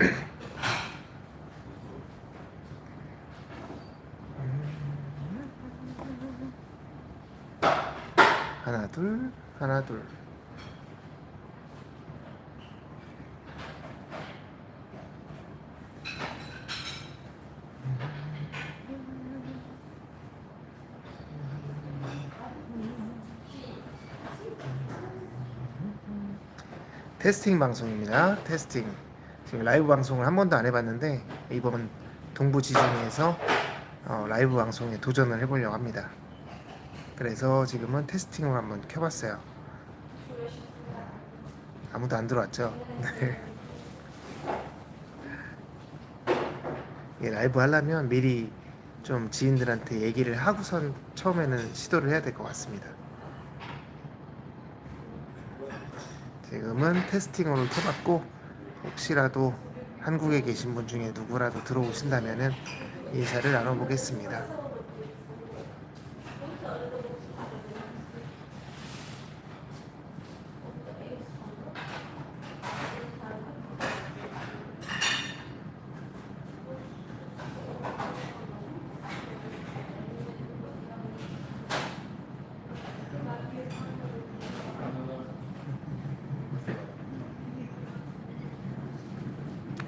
하나 둘 하나 둘 테스팅 방송입니다. 테스팅. 지금 라이브 방송을 한 번도 안 해봤는데 이번 동부지중해에서 어, 라이브 방송에 도전을 해보려고 합니다. 그래서 지금은 테스팅으로 한번 켜봤어요. 아무도 안 들어왔죠? 네. 이게 라이브 하려면 미리 좀 지인들한테 얘기를 하고선 처음에는 시도를 해야 될 것 같습니다. 지금은 테스팅으로 켜봤고 혹시라도 한국에 계신 분 중에 누구라도 들어오신다면은 인사를 나눠보겠습니다.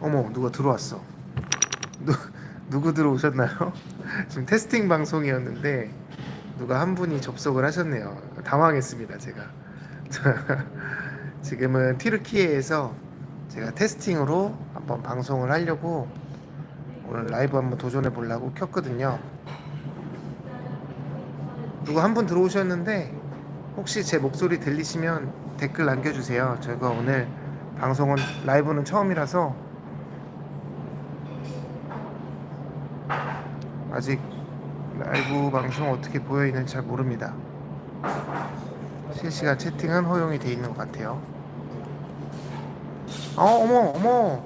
어머 누가 들어왔어. 누, 누구 들어오셨나요? 지금 테스팅 방송이었는데 누가 한 분이 접속을 하셨네요. 당황했습니다 제가. 지금은 티르키예에서 제가 테스팅으로 한번 방송을 하려고 오늘 라이브 한번 도전해 보려고 켰거든요. 누구 한 분 들어오셨는데 혹시 제 목소리 들리시면 댓글 남겨주세요. 저희가 오늘 방송은 라이브는 처음이라서 아직 라이브 방송 어떻게 보여 있는지 잘 모릅니다. 실시간 채팅은 허용이 돼 있는 것 같아요. 어, 어머, 어머,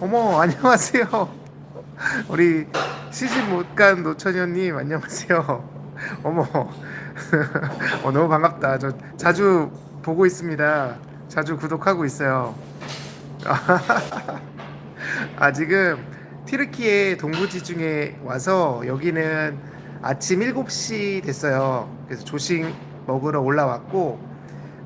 어머, 안녕하세요. 우리 시집 못 간 노처녀님 안녕하세요. 어머, 어, 너무 반갑다. 저 자주 보고 있습니다. 자주 구독하고 있어요. 아 지금 티르키의 동부지중에 와서 여기는 아침 7시 됐어요. 그래서 조식 먹으러 올라왔고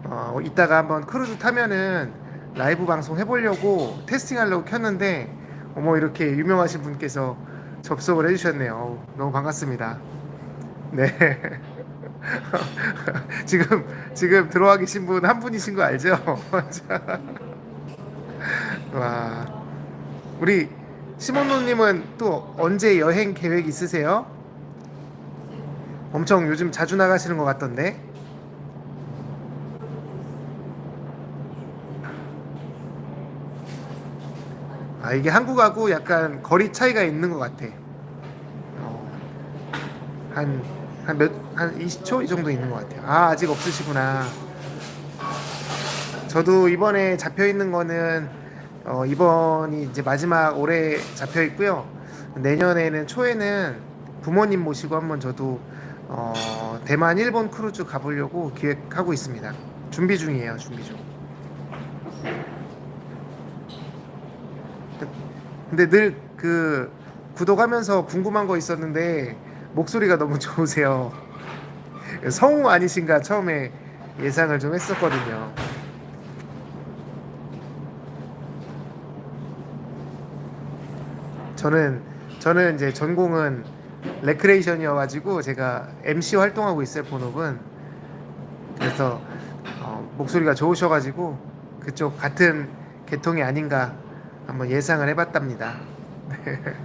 어, 이따가 한번 크루즈 타면은 라이브 방송 해보려고 테스팅하려고 켰는데 어머 이렇게 유명하신 분께서 접속을 해주셨네요. 너무 반갑습니다. 네. 지금 지금 들어와 계신 분 한 분이신 거 알죠? 와 우리 시몬노님은 또 언제 여행 계획 있으세요? 엄청 요즘 자주 나가시는 것 같던데. 아 이게 한국하고 약간 거리 차이가 있는 것 같아. 어, 한한 몇 한 20초 이 정도 있는 것 같아요. 아 아직 없으시구나. 저도 이번에 잡혀 있는 거는 어, 이번이 이제 마지막 올해 잡혀 있고요. 내년에는 초에는 부모님 모시고 한번 저도 어, 대만 일본 크루즈 가보려고 기획하고 있습니다. 준비 중이에요. 준비 중. 근데 늘 그 구독하면서 궁금한 거 있었는데 목소리가 너무 좋으세요. 성우 아니신가 처음에 예상을 좀 했었거든요. 저는 저는 이제 전공은 레크레이션이어가지고 제가 MC 활동하고 있어요 본업은 그래서 어, 목소리가 좋으셔가지고 그쪽 같은 계통이 아닌가 한번 예상을 해봤답니다.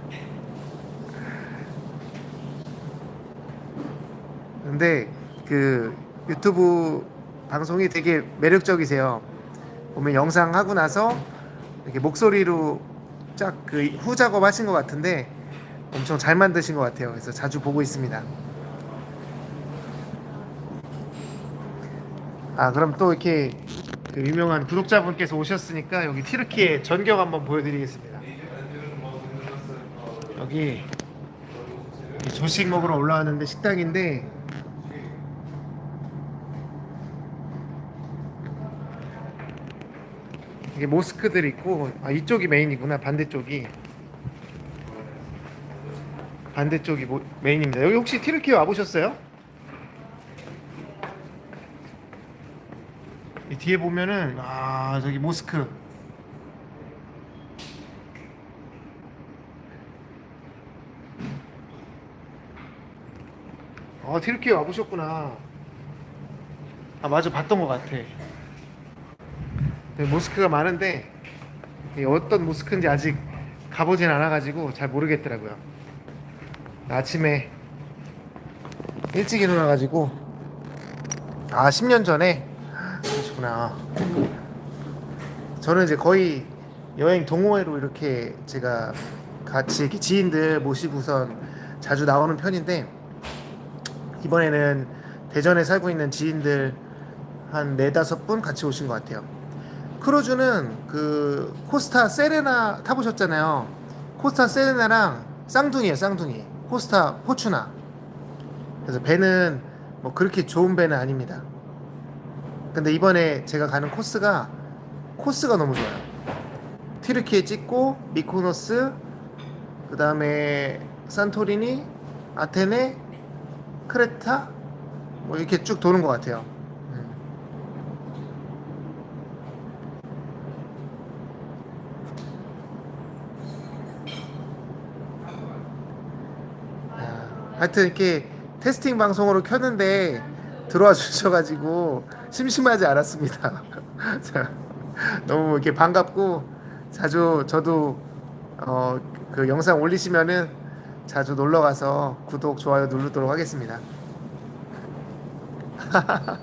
근데 그 유튜브 방송이 되게 매력적이세요. 보면 영상 하고 나서 이렇게 목소리로 쫙그후 작업 하신 것 같은데 엄청 잘 만드신 것 같아요. 그래서 자주 보고 있습니다. 아 그럼 또 이렇게 그 유명한 구독자분께서 오셨으니까 여기 티르키의 전경 한번 보여드리겠습니다. 여기 조식 먹으러 올라왔는데 식당인데 이게 모스크들 있고 아 이쪽이 메인이구나 반대쪽이 반대쪽이 모, 메인입니다. 여기 혹시 티르키에 와보셨어요? 이 뒤에 보면은 아 저기 모스크 어 티르키에 와보셨구나 아 맞아 봤던 것 같아 네, 모스크가 많은데 이 어떤 모스크인지 아직 가보진 않아가지고 잘 모르겠더라고요. 아침에 일찍 일어나가지고 아 10년 전에? 그러시구나. 저는 이제 거의 여행 동호회로 이렇게 제가 같이 이렇게 지인들 모시고선 자주 나오는 편인데 이번에는 대전에 살고 있는 지인들 한 네다섯 분 같이 오신 것 같아요. 크루즈는 그 코스타 세레나 타보셨잖아요. 코스타 세레나랑 쌍둥이에요, 쌍둥이. 코스타 포추나. 그래서 배는 뭐 그렇게 좋은 배는 아닙니다. 근데 이번에 제가 가는 코스가 코스가 너무 좋아요. 티르키에 찍고 미코노스 그 다음에 산토리니 아테네 크레타 뭐 이렇게 쭉 도는 것 같아요. 음. 아, 하여튼 이렇게 테스팅 방송으로 켰는데 들어와 주셔가지고 심심하지 않았습니다. 자, 너무 이렇게 반갑고 자주 저도 어, 그 영상 올리시면은 자주 놀러 가서 구독 좋아요 누르도록 하겠습니다.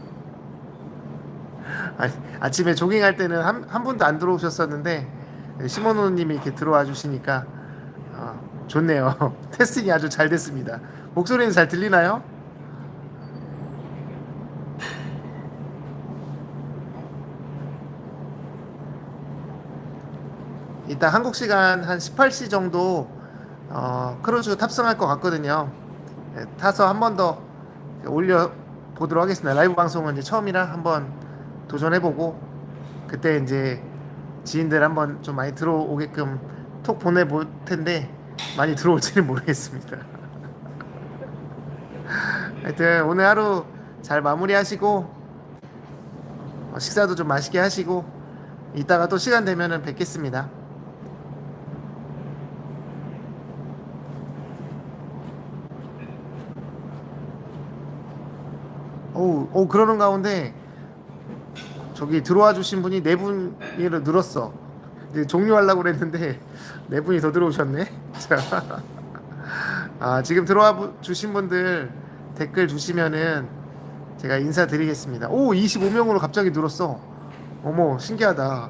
아니, 아침에 조깅할 때는 한, 한 분도 안 들어오셨었는데 시모노님이 이렇게 들어와 주시니까 어, 좋네요. 테스팅이 아주 잘 됐습니다. 목소리는 잘 들리나요? 이따 한국 시간 한 18시 정도 어, 크루즈 탑승할 것 같거든요. 예, 타서 한 번 더 올려 보도록 하겠습니다. 라이브 방송은 이제 처음이라 한번 도전해보고 그때 이제 지인들 한번 좀 많이 들어오게끔 톡 보내볼 텐데 많이 들어올지는 모르겠습니다. 하여튼 오늘 하루 잘 마무리하시고 어, 식사도 좀 맛있게 하시고 이따가 또 시간 되면은 뵙겠습니다. 오, 오 그러는 가운데 저기 들어와 주신 분이 네 분이 늘었어. 이제 종료하려고 그랬는데 네 분이 더 들어오셨네. 자, 아 지금 들어와 부- 주신 분들 댓글 주시면은 제가 인사드리겠습니다. 오, 25명으로 갑자기 늘었어. 어머, 신기하다.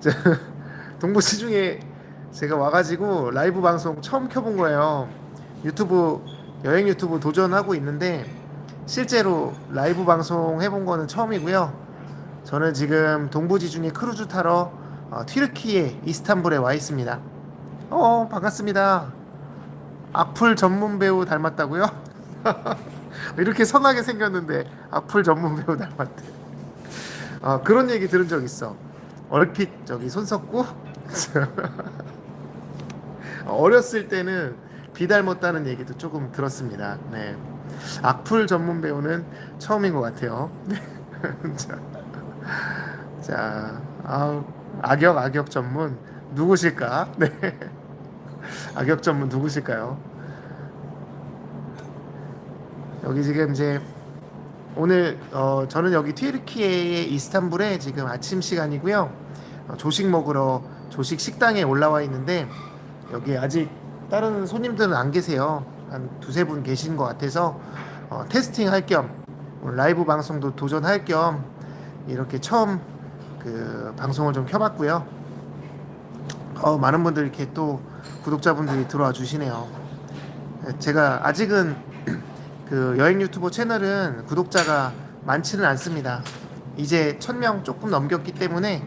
자, 동부시 중에 제가 와가지고 라이브 방송 처음 켜본 거예요. 유튜브 여행 유튜브 도전하고 있는데 실제로 라이브 방송 해본 거는 처음이고요. 저는 지금 동부지중해 크루즈 타러 어, 튀르키예 이스탄불에 와 있습니다. 어 반갑습니다. 악플 전문 배우 닮았다고요? 이렇게 선하게 생겼는데 악플 전문 배우 닮았대. 어, 그런 얘기 들은 적 있어. 얼핏 저기 손석구 어렸을 때는 비 닮았다는 얘기도 조금 들었습니다. 네. 악플 전문 배우는 처음인 것 같아요. 네. 자, 자, 아우, 악역 악역 전문 누구실까? 네. 악역 전문 누구실까요? 여기 지금 이제 오늘 어, 저는 여기 튀르키예의 이스탄불에 지금 아침 시간이고요. 어, 조식 먹으러 조식 식당에 올라와 있는데 여기 아직 다른 손님들은 안 계세요. 한 두세 분 계신 것 같아서 어, 테스팅 할겸 라이브 방송도 도전할 겸 이렇게 처음 그 방송을 좀 켜봤고요. 어, 많은 분들 이렇게 또 구독자분들이 들어와 주시네요. 제가 아직은 그 여행 유튜버 채널은 구독자가 많지는 않습니다. 이제 1000명 조금 넘겼기 때문에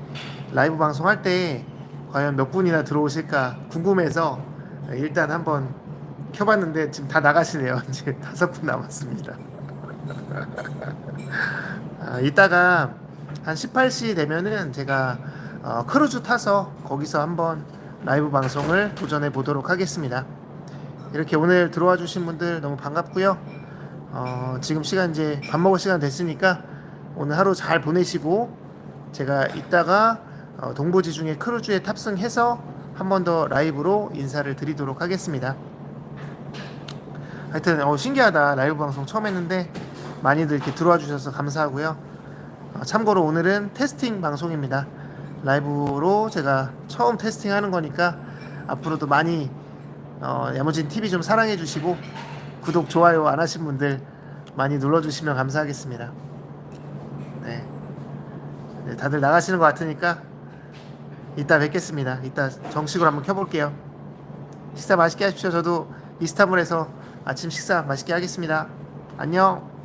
라이브 방송할 때 과연 몇 분이나 들어오실까 궁금해서 일단 한번 켜봤는데 지금 다 나가시네요. 이제 다섯 분 남았습니다. 아, 이따가 한 18시 되면은 제가 어, 크루즈 타서 거기서 한번 라이브 방송을 도전해 보도록 하겠습니다. 이렇게 오늘 들어와 주신 분들 너무 반갑고요. 어, 지금 시간 이제 밥 먹을 시간 됐으니까 오늘 하루 잘 보내시고 제가 이따가 어, 동부지중해 크루즈에 탑승해서 한 번 더 라이브로 인사를 드리도록 하겠습니다. 하여튼 어, 신기하다 라이브 방송 처음 했는데 많이들 이렇게 들어와 주셔서 감사하고요. 어, 참고로 오늘은 테스팅 방송입니다. 라이브로 제가 처음 테스팅하는 거니까 앞으로도 많이 어, 야무진 TV 좀 사랑해 주시고 구독 좋아요 안 하신 분들 많이 눌러 주시면 감사하겠습니다. 네. 네, 다들 나가시는 것 같으니까 이따 뵙겠습니다. 이따 정식으로 한번 켜볼게요. 식사 맛있게 하십시오. 저도 이스탄불에서 아침 식사 맛있게 하겠습니다. 안녕.